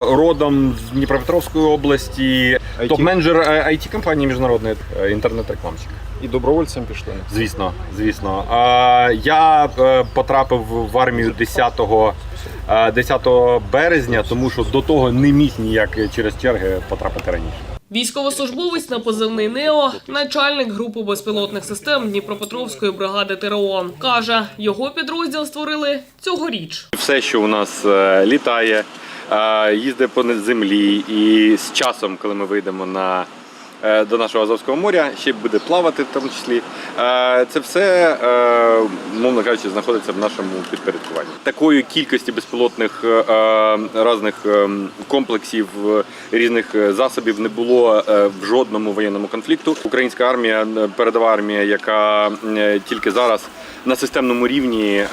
Родом з Дніпропетровської області, IT? топ-менеджер it компанії міжнародної е, інтернет-рекламщик. І добровольцем пішли. Звісно, звісно. А, я е, потрапив в армію 10, е, 10 березня, тому що до того не міг ніяк через черги потрапити раніше. Військовослужбовець на позивний НЕО, начальник групи безпілотних систем Дніпропетровської бригади ТРО, каже, його підрозділ створили цьогоріч. Все, що у нас е, літає, е, їздить по землі, і з часом, коли ми вийдемо на е, до нашого Азовського моря, ще буде плавати в тому числі. Е, Це все, мовно кажучи, знаходиться в нашому підпорядкуванні. Такої кількості безпілотних різних комплексів, різних засобів не було в жодному воєнному конфлікту. Українська армія, передова армія, яка тільки зараз на системному рівні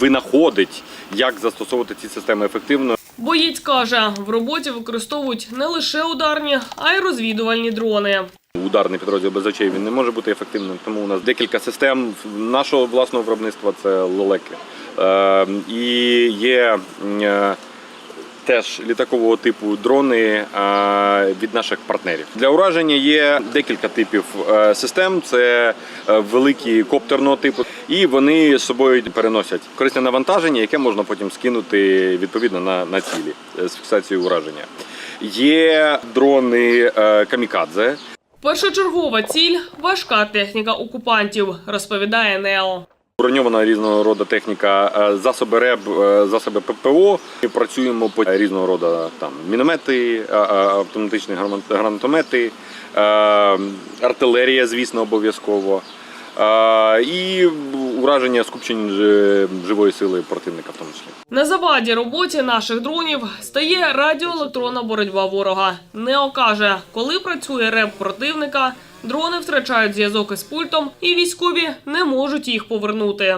винаходить, як застосовувати ці системи ефективно. Боєць каже, в роботі використовують не лише ударні, а й розвідувальні дрони. Ударний підрозділ без очей він не може бути ефективним, тому у нас декілька систем нашого власного виробництва це лелеки. Е, і є е, теж літакового типу дрони е, від наших партнерів. Для ураження є декілька типів е, систем. Це е, великі коптерного типу, і вони з собою переносять корисне навантаження, яке можна потім скинути відповідно на, на цілі з фіксацією ураження. Є дрони камікадзе. Першочергова ціль важка техніка окупантів, розповідає НЕО. Броньована різного роду техніка, е, засоби РЕБ, е, засоби ППО. Ми працюємо по різного роду там міномети, е, автоматичні гранат- гранатомети, артилерія, звісно, обов'язково. І ураження скупчень живої сили противника, в тому числі. На заваді роботі наших дронів стає радіоелектронна боротьба ворога. Нео каже, коли працює реп противника, дрони втрачають зв'язок із пультом, і військові не можуть їх повернути.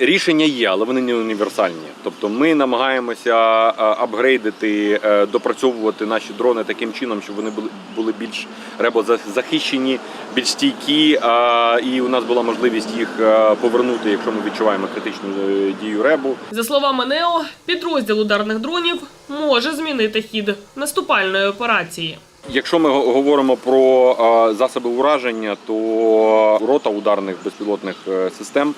Рішення є, але вони не універсальні. Тобто ми намагаємося апгрейдити, е, допрацьовувати наші дрони таким чином, щоб вони були, більш ребозахищені, більш стійкі, і у нас була можливість їх е, повернути, якщо ми відчуваємо критичну е, дію ребу. За словами Нео, підрозділ ударних дронів може змінити хід наступальної операції. Якщо ми говоримо про засоби ураження, то рота ударних безпілотних е, систем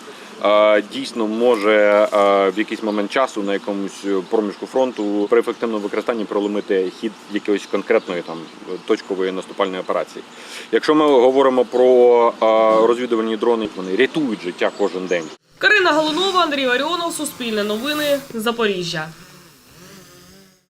дійсно може в якийсь момент часу на якомусь проміжку фронту при ефективному використанні проломити хід якоїсь конкретної там точкової наступальної операції. Якщо ми говоримо про розвідувальні дрони, вони рятують життя кожен день. Карина Галунова, Андрій Варіонов, Суспільне новини, Запоріжжя.